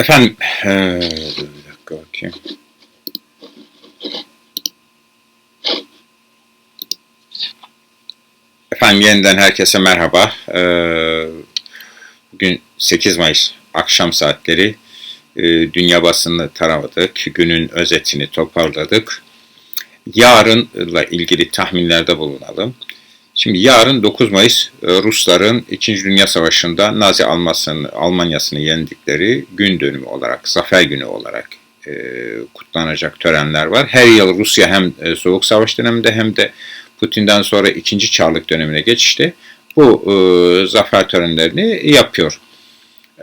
Efendim, dur bir dakika bakayım. Efendim yeniden herkese merhaba. Bugün 8 Mayıs akşam saatleri dünya basını taramadık. Günün özetini toparladık. Yarınla ilgili tahminlerde bulunalım. Şimdi yarın 9 Mayıs e, Rusların 2. Dünya Savaşı'nda Nazi Almanyası'nı, yendikleri gün dönümü olarak, zafer günü olarak e, kutlanacak törenler var. Her yıl Rusya hem e, Soğuk Savaş döneminde hem de Putin'den sonra 2. Çarlık dönemine geçişte bu e, zafer törenlerini yapıyor.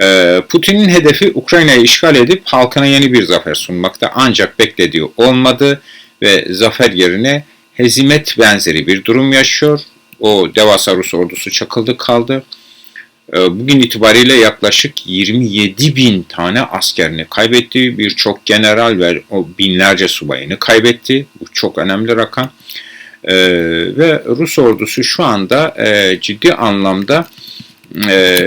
E, Putin'in hedefi Ukrayna'yı işgal edip halkına yeni bir zafer sunmakta ancak beklediği olmadı ve zafer yerine hezimet benzeri bir durum yaşıyor. O devasa Rus ordusu çakıldı kaldı. Ee, Bugün itibariyle yaklaşık 27 bin tane askerini kaybetti. Birçok general ve o binlerce subayını kaybetti. Bu çok önemli rakam. Ee, ve Rus ordusu şu anda e, ciddi anlamda e,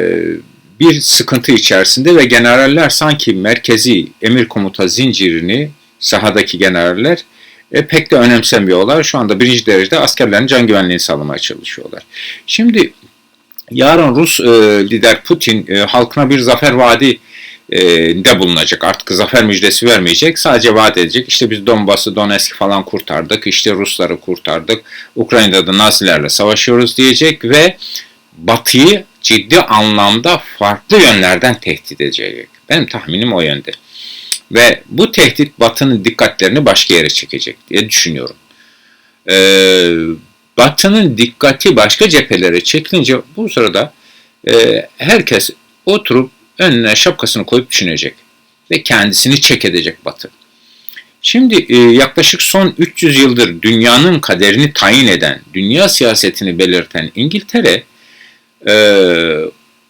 bir sıkıntı içerisinde ve generaller sanki merkezi emir komuta zincirini sahadaki generaller e, pek de önemsemiyorlar. Şu anda birinci derecede askerlerin can güvenliğini sağlamaya çalışıyorlar. Şimdi yarın Rus e, lider Putin e, halkına bir zafer vaadi e, de bulunacak. Artık zafer müjdesi vermeyecek. Sadece vaat edecek. İşte biz Donbas'ı, Donetsk falan kurtardık. İşte Rusları kurtardık. Ukrayna'da da Nazilerle savaşıyoruz diyecek ve Batı'yı ciddi anlamda farklı yönlerden tehdit edecek. Benim tahminim o yönde. Ve bu tehdit Batı'nın dikkatlerini başka yere çekecek diye düşünüyorum. Ee, Batı'nın dikkati başka cephelere çekilince bu sırada e, herkes oturup önüne şapkasını koyup düşünecek ve kendisini çek edecek Batı. Şimdi e, yaklaşık son 300 yıldır dünyanın kaderini tayin eden, dünya siyasetini belirten İngiltere e,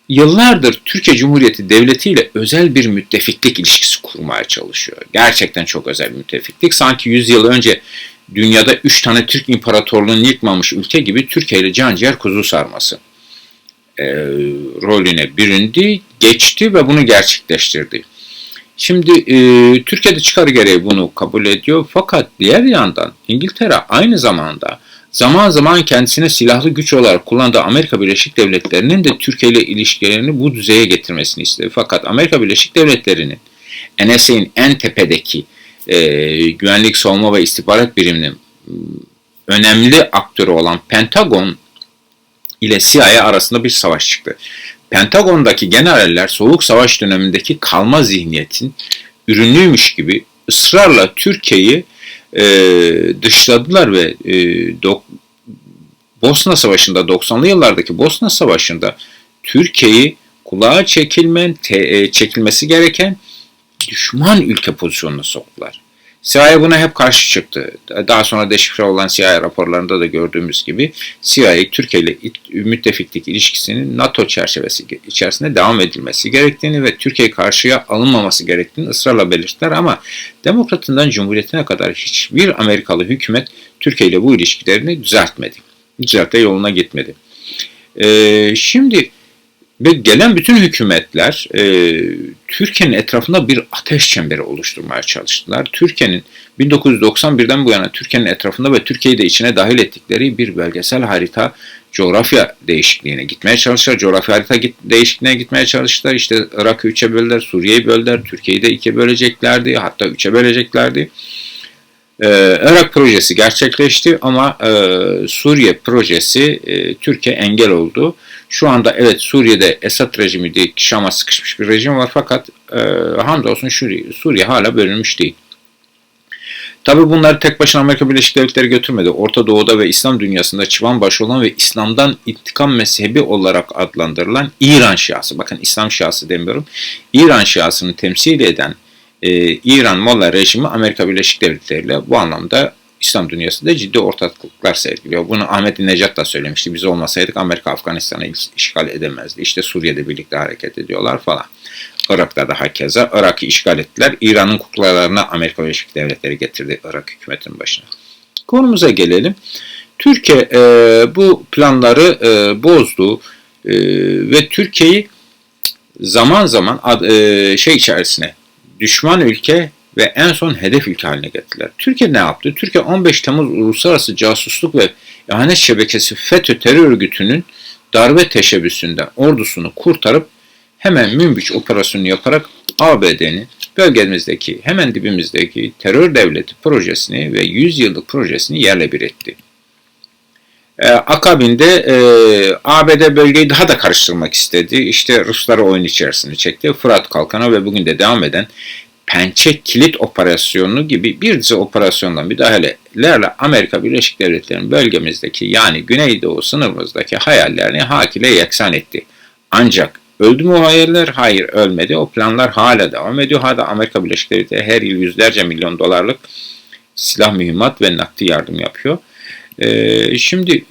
yıllardır Türkiye Cumhuriyeti Devleti ile özel bir müttefiklik ilişkisi kurmaya çalışıyor. Gerçekten çok özel bir müttefiklik. Sanki 100 yıl önce dünyada 3 tane Türk İmparatorluğunu yıkmamış ülke gibi Türkiye ile can ciğer kuzu sarması e, rolüne büründü, geçti ve bunu gerçekleştirdi. Şimdi e, Türkiye'de çıkar gereği bunu kabul ediyor fakat diğer yandan İngiltere aynı zamanda zaman zaman kendisine silahlı güç olarak kullandığı Amerika Birleşik Devletleri'nin de Türkiye ile ilişkilerini bu düzeye getirmesini istedi. Fakat Amerika Birleşik Devletleri'nin NSA'nin en tepedeki e, güvenlik savunma ve istihbarat biriminin önemli aktörü olan Pentagon ile CIA arasında bir savaş çıktı. Pentagon'daki generaller Soğuk Savaş dönemindeki kalma zihniyetin ürünüymüş gibi ısrarla Türkiye'yi e, dışladılar ve e, dok, Bosna Savaşı'nda 90'lı yıllardaki Bosna Savaşı'nda Türkiye'yi kulağa çekilmen, te, e, çekilmesi gereken düşman ülke pozisyonuna soktular. CIA buna hep karşı çıktı. Daha sonra deşifre olan CIA raporlarında da gördüğümüz gibi CIA Türkiye ile müttefiklik ilişkisinin NATO çerçevesi içerisinde devam edilmesi gerektiğini ve Türkiye karşıya alınmaması gerektiğini ısrarla belirttiler ama demokratından cumhuriyetine kadar hiçbir Amerikalı hükümet Türkiye ile bu ilişkilerini düzeltmedi. Düzeltme yoluna gitmedi. Ee, şimdi ve gelen bütün hükümetler e, Türkiye'nin etrafında bir ateş çemberi oluşturmaya çalıştılar. Türkiye'nin 1991'den bu yana Türkiye'nin etrafında ve Türkiye'yi de içine dahil ettikleri bir bölgesel harita coğrafya değişikliğine gitmeye çalıştılar. Coğrafya harita git, değişikliğine gitmeye çalıştılar. İşte Irak'ı üçe böldüler, Suriye'yi böldüler, Türkiye'yi de ikiye böleceklerdi, hatta üçe böleceklerdi. Ee, Irak projesi gerçekleşti ama e, Suriye projesi e, Türkiye engel oldu. Şu anda evet Suriye'de Esad rejimi değil, Şam'a sıkışmış bir rejim var fakat e, hamdolsun Suriye, Suriye hala bölünmüş değil. Tabi bunları tek başına Amerika Birleşik Devletleri götürmedi. Orta Doğu'da ve İslam dünyasında çıvan başı olan ve İslam'dan intikam mezhebi olarak adlandırılan İran Şiası, bakın İslam Şiası demiyorum, İran Şiasını temsil eden e, İran Molla rejimi Amerika Birleşik Devletleri ile bu anlamda İslam dünyasında ciddi ortaklıklar sergiliyor. Bunu Ahmet Necat da söylemişti. Biz olmasaydık Amerika Afganistan'ı işgal edemezdi. İşte Suriye'de birlikte hareket ediyorlar falan. Irak'ta da hakeza. Irak'ı işgal ettiler. İran'ın kuklalarını Amerika Birleşik Devletleri getirdi Irak hükümetinin başına. Konumuza gelelim. Türkiye e, bu planları e, bozdu e, ve Türkiye'yi zaman zaman ad, e, şey içerisine düşman ülke ve en son hedef ülke haline getirdiler. Türkiye ne yaptı? Türkiye 15 Temmuz Uluslararası Casusluk ve İhanet Şebekesi FETÖ terör örgütünün darbe teşebbüsünden ordusunu kurtarıp hemen Münbiç operasyonu yaparak ABD'nin bölgemizdeki hemen dibimizdeki terör devleti projesini ve 100 yıllık projesini yerle bir etti. Ee, akabinde e, ABD bölgeyi daha da karıştırmak istedi. İşte Rusları oyun içerisine çekti. Fırat Kalkanı ve bugün de devam eden Pençe Kilit Operasyonu gibi bir dizi operasyondan müdahalelerle Amerika Birleşik Devletleri'nin bölgemizdeki yani Güneydoğu sınırımızdaki hayallerini hak ile yeksan etti. Ancak öldü mü o hayaller? Hayır ölmedi. O planlar hala devam ediyor. Hala Amerika Birleşik Devletleri her yıl yüzlerce milyon dolarlık silah mühimmat ve nakdi yardım yapıyor. Ee, şimdi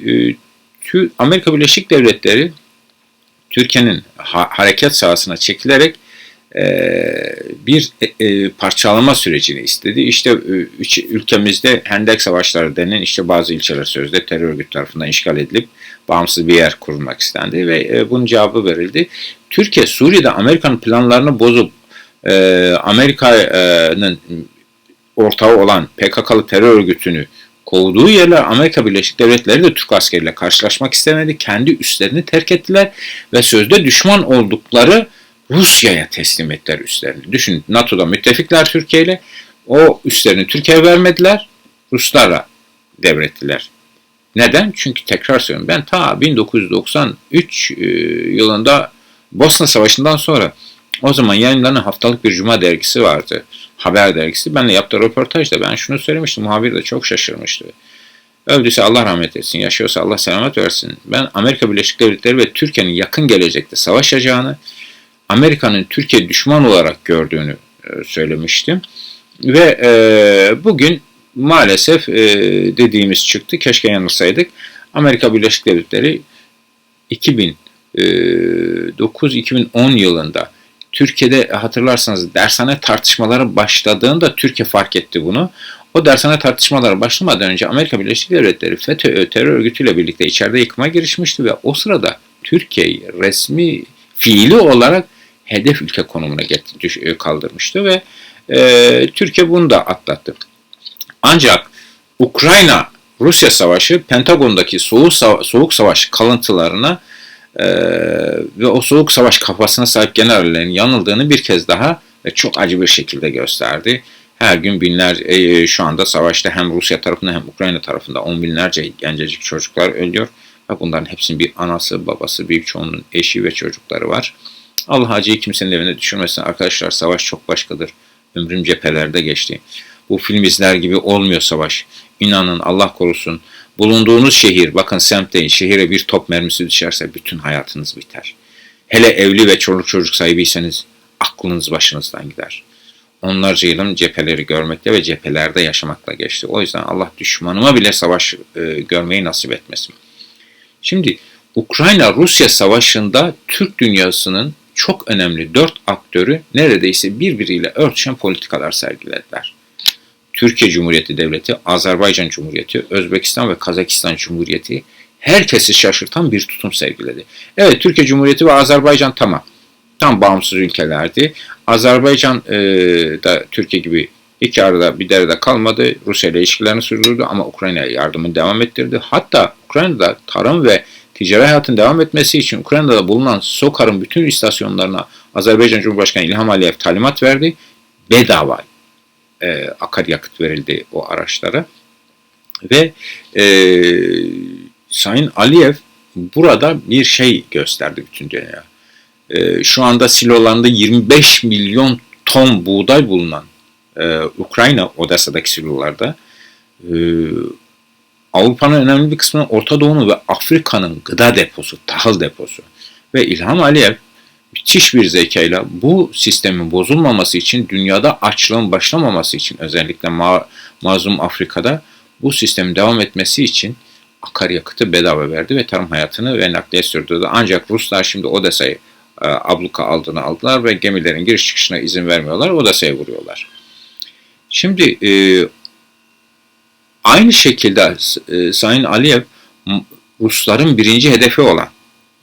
e, Amerika Birleşik Devletleri Türkiye'nin ha hareket sahasına çekilerek bir e, parçalama sürecini istedi. İşte e, ülkemizde Hendek Savaşları denen işte bazı ilçeler sözde terör örgütü tarafından işgal edilip bağımsız bir yer kurulmak istendi ve bunun cevabı verildi. Türkiye Suriye'de Amerika'nın planlarını bozup Amerika'nın ortağı olan PKK'lı terör örgütünü kovduğu yerler Amerika Birleşik Devletleri de Türk askeriyle karşılaşmak istemedi. Kendi üstlerini terk ettiler ve sözde düşman oldukları Rusya'ya teslim ettiler üstlerini. Düşün NATO'da müttefikler Türkiye ile o üstlerini Türkiye vermediler. Ruslarla devrettiler. Neden? Çünkü tekrar söylüyorum ben ta 1993 e, yılında Bosna Savaşı'ndan sonra o zaman yayınlanan haftalık bir cuma dergisi vardı. Haber dergisi. Benle yaptığı röportajda ben şunu söylemiştim. Muhabir de çok şaşırmıştı. Öldüyse Allah rahmet etsin, yaşıyorsa Allah selamet versin. Ben Amerika Birleşik Devletleri ve Türkiye'nin yakın gelecekte savaşacağını, Amerika'nın Türkiye düşman olarak gördüğünü e, söylemiştim. Ve e, bugün maalesef e, dediğimiz çıktı. Keşke yanılsaydık. Amerika Birleşik Devletleri 2009-2010 e, yılında Türkiye'de hatırlarsanız dershane tartışmaları başladığında Türkiye fark etti bunu. O dershane tartışmaları başlamadan önce Amerika Birleşik Devletleri FETÖ terör örgütüyle birlikte içeride yıkıma girişmişti ve o sırada Türkiye'yi resmi fiili olarak hedef ülke konumuna e, kaldırmıştı ve e, Türkiye bunu da atlattı. Ancak Ukrayna Rusya Savaşı Pentagon'daki soğuk, soğuk savaş kalıntılarına e, ve o soğuk savaş kafasına sahip generallerin yanıldığını bir kez daha ve çok acı bir şekilde gösterdi. Her gün binler e, şu anda savaşta hem Rusya tarafında hem Ukrayna tarafında on binlerce gencecik çocuklar ölüyor. Ve bunların hepsinin bir anası, babası, büyük çoğunun eşi ve çocukları var. Allah acıyı kimsenin evine düşürmesin. Arkadaşlar savaş çok başkadır. Ömrüm cephelerde geçti. Bu film izler gibi olmuyor savaş. İnanın Allah korusun. Bulunduğunuz şehir, bakın semt değil, şehire bir top mermisi düşerse bütün hayatınız biter. Hele evli ve çoluk çocuk sahibiyseniz aklınız başınızdan gider. Onlarca yılım cepheleri görmekte ve cephelerde yaşamakla geçti. O yüzden Allah düşmanıma bile savaş e, görmeyi nasip etmesin. Şimdi Ukrayna-Rusya savaşında Türk dünyasının çok önemli dört aktörü neredeyse birbiriyle örtüşen politikalar sergilediler. Türkiye Cumhuriyeti Devleti, Azerbaycan Cumhuriyeti, Özbekistan ve Kazakistan Cumhuriyeti herkesi şaşırtan bir tutum sergiledi. Evet Türkiye Cumhuriyeti ve Azerbaycan tamam. Tam bağımsız ülkelerdi. Azerbaycan e, da Türkiye gibi iki arada bir derede kalmadı. Rusya ile ilişkilerini sürdürdü ama Ukrayna'ya yardımını devam ettirdi. Hatta Ukrayna'da tarım ve ticari hayatın devam etmesi için Ukrayna'da bulunan SOKAR'ın bütün istasyonlarına Azerbaycan Cumhurbaşkanı İlham Aliyev talimat verdi. Bedava e, akaryakıt verildi o araçlara. Ve e, Sayın Aliyev burada bir şey gösterdi bütün dünya. E, şu anda silolarında 25 milyon ton buğday bulunan e, Ukrayna Odessa'daki silolarda e, Avrupa'nın önemli bir kısmı Orta Doğu'nun ve Afrika'nın gıda deposu, tahıl deposu. Ve İlham Aliyev müthiş bir zekayla bu sistemin bozulmaması için, dünyada açlığın başlamaması için özellikle ma mazlum Afrika'da bu sistemin devam etmesi için akaryakıtı bedava verdi ve tarım hayatını ve nakliye sürdürdü. Ancak Ruslar şimdi Odessa'yı e, abluka aldığını aldılar ve gemilerin giriş çıkışına izin vermiyorlar. Odessa'ya vuruyorlar. Şimdi e, Aynı şekilde e, Sayın Aliyev Rusların birinci hedefi olan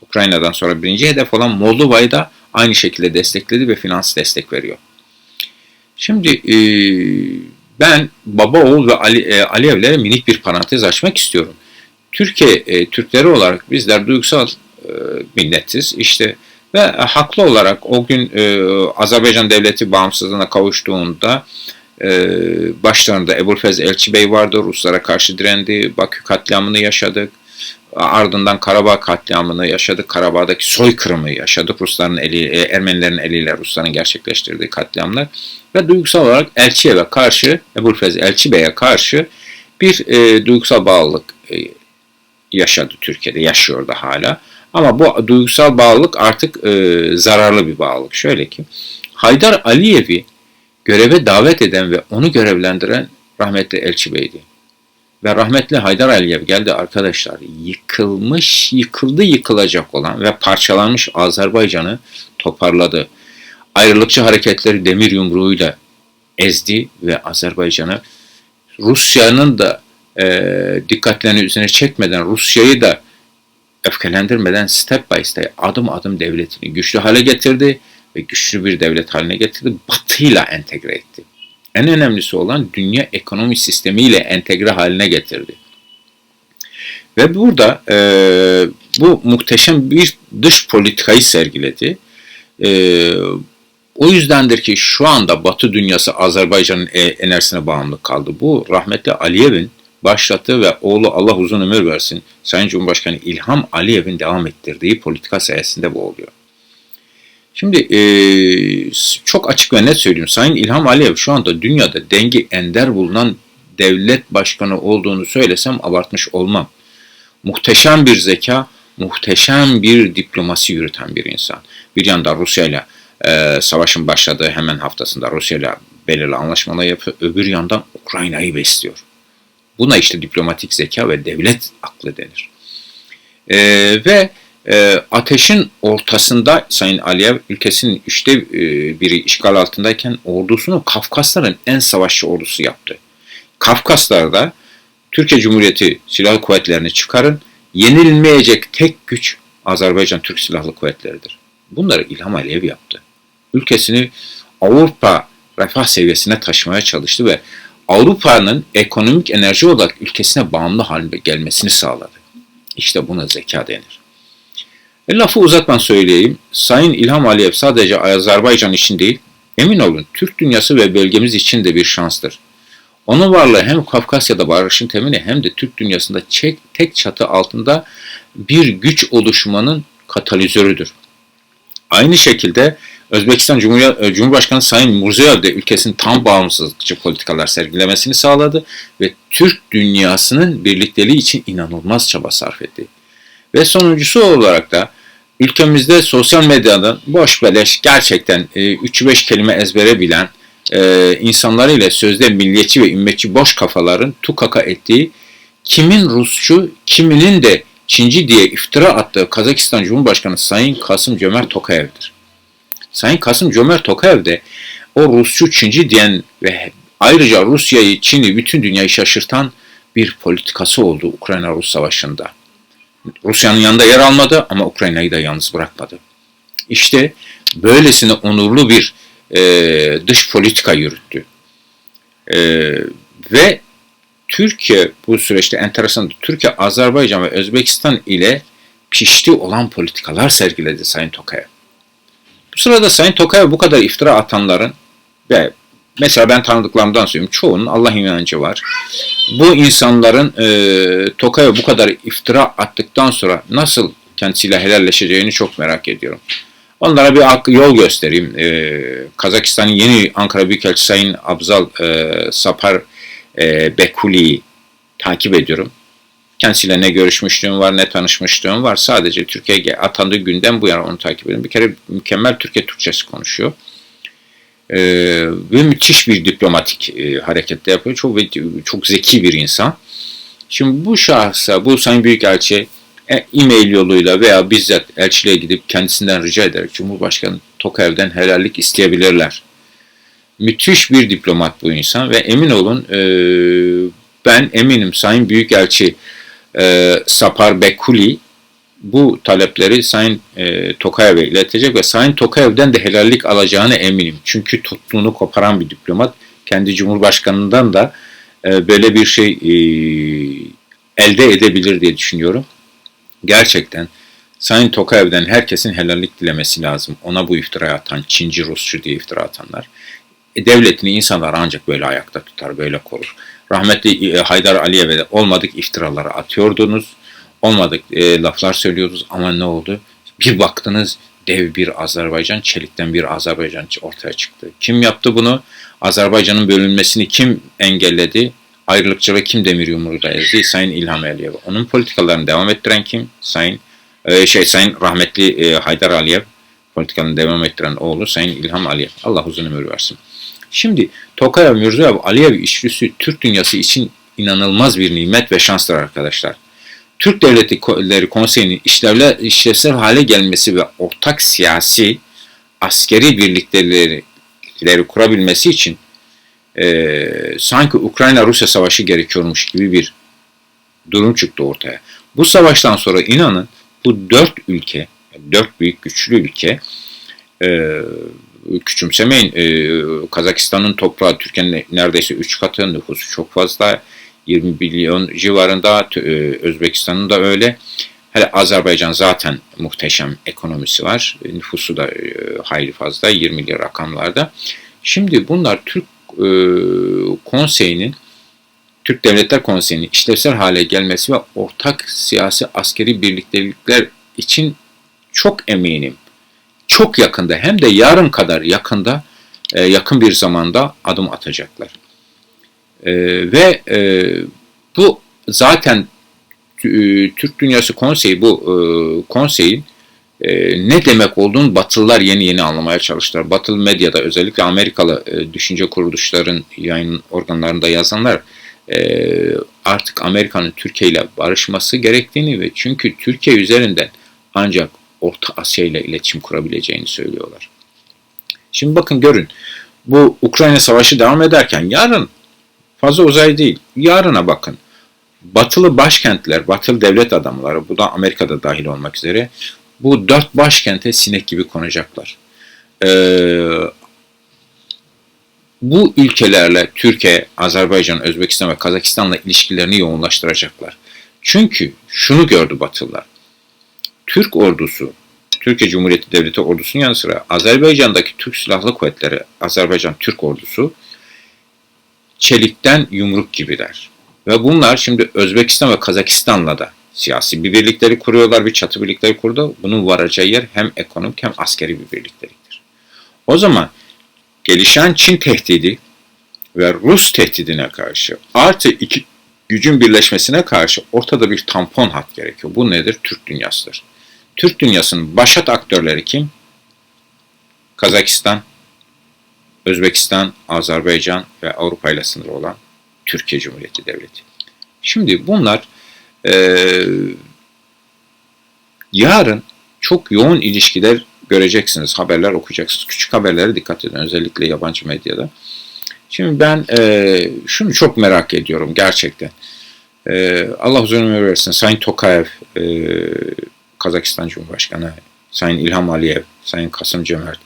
Ukrayna'dan sonra birinci hedef olan Moldova'yı da aynı şekilde destekledi ve finans destek veriyor. Şimdi e, ben baba oğul ve Ali, e, Aliyevlere minik bir parantez açmak istiyorum. Türkiye e, Türkleri olarak bizler duygusal e, milletiz. İşte ve haklı olarak o gün e, Azerbaycan devleti bağımsızlığına kavuştuğunda e, başlarında Ebulfez Elçi Bey vardı. Ruslara karşı direndi. Bakü katliamını yaşadık. Ardından Karabağ katliamını yaşadık. Karabağ'daki soykırımı yaşadık. Rusların eli, e, Ermenilerin eliyle Rusların gerçekleştirdiği katliamlar. Ve duygusal olarak Elçi'ye karşı, Ebulfez Elçi Bey'e karşı bir e, duygusal bağlılık e, yaşadı Türkiye'de. Yaşıyor da hala. Ama bu duygusal bağlılık artık e, zararlı bir bağlılık. Şöyle ki Haydar Aliyev'i göreve davet eden ve onu görevlendiren rahmetli Elçi Bey'di. Ve rahmetli Haydar Aliyev geldi arkadaşlar yıkılmış, yıkıldı yıkılacak olan ve parçalanmış Azerbaycan'ı toparladı. Ayrılıkçı hareketleri demir yumruğuyla ezdi ve Azerbaycan'ı Rusya'nın da e, dikkatlerini üzerine çekmeden Rusya'yı da öfkelendirmeden step by step adım adım devletini güçlü hale getirdi ve güçlü bir devlet haline getirdi. Batıyla entegre etti. En önemlisi olan dünya ekonomi sistemiyle entegre haline getirdi. Ve burada e, bu muhteşem bir dış politikayı sergiledi. E, o yüzdendir ki şu anda Batı dünyası Azerbaycan'ın e, enerjisine bağımlı kaldı. Bu rahmetli Aliyev'in başlattığı ve oğlu Allah uzun ömür versin Sayın Cumhurbaşkanı İlham Aliyev'in devam ettirdiği politika sayesinde bu oluyor. Şimdi e, çok açık ve net söyleyeyim. Sayın İlham Aliyev şu anda dünyada dengi ender bulunan devlet başkanı olduğunu söylesem abartmış olmam. Muhteşem bir zeka, muhteşem bir diplomasi yürüten bir insan. Bir yanda Rusya ile e, savaşın başladığı hemen haftasında Rusya ile belirli anlaşmalar yapıyor. Öbür yandan Ukrayna'yı besliyor. Buna işte diplomatik zeka ve devlet aklı denir. E, ve e, ateşin ortasında Sayın Aliyev ülkesinin üçte e, biri işgal altındayken ordusunu Kafkasların en savaşçı ordusu yaptı. Kafkaslarda Türkiye Cumhuriyeti Silahlı Kuvvetlerini çıkarın, yenilmeyecek tek güç Azerbaycan Türk Silahlı Kuvvetleri'dir. Bunları İlham Aliyev yaptı. Ülkesini Avrupa refah seviyesine taşımaya çalıştı ve Avrupa'nın ekonomik enerji olarak ülkesine bağımlı haline gelmesini sağladı. İşte buna zeka denir. E, lafı uzatman söyleyeyim. Sayın İlham Aliyev sadece Azerbaycan için değil, emin olun Türk dünyası ve bölgemiz için de bir şanstır. Onun varlığı hem Kafkasya'da barışın temini hem de Türk dünyasında çek, tek çatı altında bir güç oluşmanın katalizörüdür. Aynı şekilde Özbekistan e, Cumhurbaşkanı Sayın Murziyoyev de ülkesinin tam bağımsızlıkçı politikalar sergilemesini sağladı ve Türk dünyasının birlikteliği için inanılmaz çaba sarf etti. Ve sonuncusu olarak da ülkemizde sosyal medyadan boş beleş gerçekten 3-5 e, kelime ezbere bilen e, insanlarıyla sözde milliyetçi ve ümmetçi boş kafaların tukaka ettiği kimin Rusçu, kiminin de Çinci diye iftira attığı Kazakistan Cumhurbaşkanı Sayın Kasım Cömert Tokayev'dir. Sayın Kasım Cömert Tokayev de o Rusçu Çinci diyen ve ayrıca Rusya'yı, Çin'i, bütün dünyayı şaşırtan bir politikası oldu Ukrayna-Rus savaşında. Rusya'nın yanında yer almadı ama Ukrayna'yı da yalnız bırakmadı. İşte böylesine onurlu bir e, dış politika yürüttü. E, ve Türkiye bu süreçte enteresan. Türkiye, Azerbaycan ve Özbekistan ile pişti olan politikalar sergiledi Sayın Tokayev. Bu sırada Sayın Tokayev bu kadar iftira atanların ve mesela ben tanıdıklarımdan söyleyeyim çoğunun Allah inancı var. Bu insanların e, Tokayev bu kadar iftira attıktan sonra nasıl kendisiyle helalleşeceğini çok merak ediyorum. Onlara bir yol göstereyim. Ee, Kazakistan'ın yeni Ankara Büyükelçisi Sayın Abzal e, Sapar e, Bekuli'yi takip ediyorum. Kendisiyle ne görüşmüşlüğüm var ne tanışmışlığım var. Sadece Türkiye'ye atandığı günden bu yana onu takip ediyorum. Bir kere mükemmel Türkiye Türkçesi konuşuyor. Ee, ve müthiş bir diplomatik e, harekette yapıyor. Çok çok zeki bir insan. Şimdi bu şahsa, bu Sayın Büyükelçi e, e-mail yoluyla veya bizzat elçiliğe gidip kendisinden rica ederek Cumhurbaşkanı Tokayev'den helallik isteyebilirler. Müthiş bir diplomat bu insan ve emin olun e, ben eminim Sayın Büyükelçi e, Sapar Bekuli bu talepleri Sayın e, Tokayev'e iletecek ve Sayın Tokayev'den de helallik alacağını eminim. Çünkü tuttuğunu koparan bir diplomat. Kendi Cumhurbaşkanı'ndan da e, böyle bir şey e, elde edebilir diye düşünüyorum. Gerçekten Sayın Tokayev'den herkesin helallik dilemesi lazım. Ona bu iftira atan, Çinci Rusçu diye iftira atanlar. E, devletini insanlar ancak böyle ayakta tutar, böyle korur. Rahmetli e, Haydar Aliyev'e olmadık iftiraları atıyordunuz. Olmadık e, laflar söylüyordunuz ama ne oldu? Bir baktınız dev bir Azerbaycan, çelikten bir Azerbaycan ortaya çıktı. Kim yaptı bunu? Azerbaycan'ın bölünmesini kim engelledi? Ayrılıkçılığı kim demir yumruğuyla ezdi? Sayın İlham Aliyev. Onun politikalarını devam ettiren kim? Sayın e, şey Sayın rahmetli e, Haydar Aliyev. Politikanı devam ettiren oğlu Sayın İlham Aliyev. Allah uzun ömür versin. Şimdi Tokayev, Mirzoyev, Aliyev işlüsü Türk dünyası için inanılmaz bir nimet ve şanstır arkadaşlar. Türk Devletleri Konseyi'nin işlevler, işlevsel hale gelmesi ve ortak siyasi askeri birlikleri kurabilmesi için e, sanki Ukrayna-Rusya savaşı gerekiyormuş gibi bir durum çıktı ortaya. Bu savaştan sonra inanın bu dört ülke, dört büyük güçlü ülke e, küçümsemeyin. E, Kazakistan'ın toprağı Türkiye'nin neredeyse 3 katı nüfusu çok fazla. 20 milyon civarında e, Özbekistan'ın da öyle. Hele Azerbaycan zaten muhteşem ekonomisi var. Nüfusu da e, hayli fazla 20'li rakamlarda. Şimdi bunlar Türk e, Konseyi'nin Türk Devletler Konseyi'nin işlevsel hale gelmesi ve ortak siyasi askeri birliktelikler için çok eminim çok yakında hem de yarın kadar yakında yakın bir zamanda adım atacaklar. E, ve e, bu zaten e, Türk Dünyası Konseyi bu e, konseyin e, ne demek olduğunu Batılılar yeni yeni anlamaya çalıştılar. Batılı medyada özellikle Amerikalı e, düşünce kuruluşların yayın organlarında yazanlar e, artık Amerika'nın Türkiye ile barışması gerektiğini ve çünkü Türkiye üzerinden ancak Orta Asya ile iletişim kurabileceğini söylüyorlar. Şimdi bakın görün bu Ukrayna Savaşı devam ederken yarın fazla uzay değil yarına bakın. Batılı başkentler, batılı devlet adamları, bu da Amerika'da dahil olmak üzere bu dört başkente sinek gibi konacaklar. Ee, bu ülkelerle Türkiye, Azerbaycan, Özbekistan ve Kazakistan'la ilişkilerini yoğunlaştıracaklar. Çünkü şunu gördü Batılılar. Türk ordusu, Türkiye Cumhuriyeti Devleti ordusunun yanı sıra Azerbaycan'daki Türk Silahlı Kuvvetleri, Azerbaycan Türk ordusu çelikten yumruk gibiler. Ve bunlar şimdi Özbekistan ve Kazakistan'la da siyasi bir birlikleri kuruyorlar, bir çatı birlikleri kurdu. Bunun varacağı yer hem ekonomik hem askeri bir birlikteliktir. O zaman gelişen Çin tehdidi ve Rus tehdidine karşı artı iki gücün birleşmesine karşı ortada bir tampon hat gerekiyor. Bu nedir? Türk dünyasıdır. Türk dünyasının başat aktörleri kim? Kazakistan, Özbekistan, Azerbaycan ve Avrupa ile sınırı olan Türkiye Cumhuriyeti Devleti. Şimdi bunlar e, yarın çok yoğun ilişkiler göreceksiniz, haberler okuyacaksınız. Küçük haberlere dikkat edin özellikle yabancı medyada. Şimdi ben e, şunu çok merak ediyorum gerçekten. E, Allah uzun ömür versin. Sayın Tokayev, e, Kazakistan Cumhurbaşkanı, Sayın İlham Aliyev, Sayın Kasım Cömert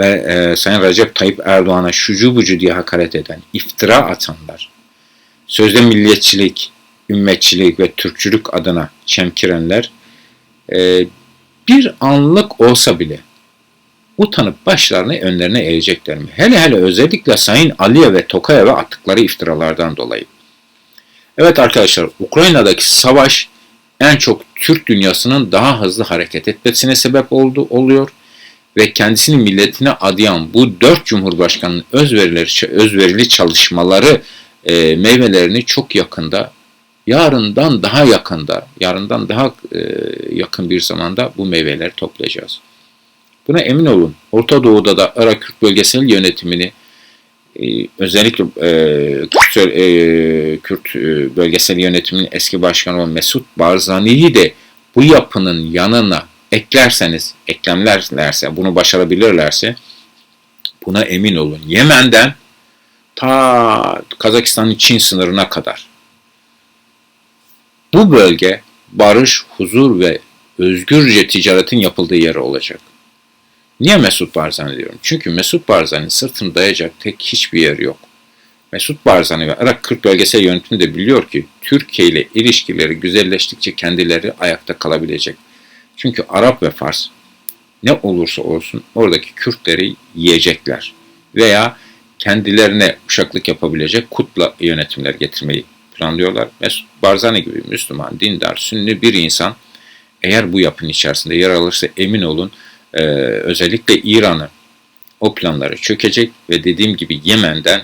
ve e, Sayın Recep Tayyip Erdoğan'a şucu bucu diye hakaret eden, iftira atanlar, sözde milliyetçilik, ümmetçilik ve Türkçülük adına çemkirenler e, bir anlık olsa bile utanıp başlarını önlerine eğecekler mi? Hele hele özellikle Sayın Aliye ve Tokayev'e attıkları iftiralardan dolayı. Evet arkadaşlar Ukrayna'daki savaş en çok Türk dünyasının daha hızlı hareket etmesine sebep oldu oluyor ve kendisini milletine adayan bu dört cumhurbaşkanının özverileri, özverili çalışmaları e, meyvelerini çok yakında, yarından daha yakında, yarından daha e, yakın bir zamanda bu meyveleri toplayacağız. Buna emin olun. Orta Doğu'da da Irak Kürt bölgesel yönetimini e, özellikle e, Kürt, e, Kürt e, bölgesel yönetiminin eski başkanı olan Mesut Barzani'yi de bu yapının yanına eklerseniz, eklemlerlerse, bunu başarabilirlerse buna emin olun. Yemen'den ta Kazakistan'ın Çin sınırına kadar bu bölge barış, huzur ve özgürce ticaretin yapıldığı yer olacak. Niye Mesut Barzani diyorum? Çünkü Mesut Barzani sırtını dayayacak tek hiçbir yer yok. Mesut Barzani ve Irak Kürt Bölgesel Yönetimi de biliyor ki Türkiye ile ilişkileri güzelleştikçe kendileri ayakta kalabilecek. Çünkü Arap ve Fars ne olursa olsun oradaki Kürtleri yiyecekler. Veya kendilerine uşaklık yapabilecek kutla yönetimler getirmeyi planlıyorlar. Mesut Barzani gibi Müslüman, dindar, sünni bir insan eğer bu yapının içerisinde yer alırsa emin olun e, özellikle İran'ı o planları çökecek ve dediğim gibi Yemen'den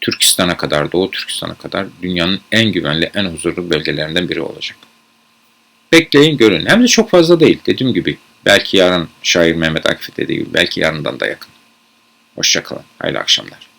Türkistan'a kadar, Doğu Türkistan'a kadar dünyanın en güvenli, en huzurlu bölgelerinden biri olacak. Bekleyin görün. Hem de çok fazla değil. Dediğim gibi belki yarın şair Mehmet Akif dediği gibi belki yarından da yakın. Hoşçakalın. Hayırlı akşamlar.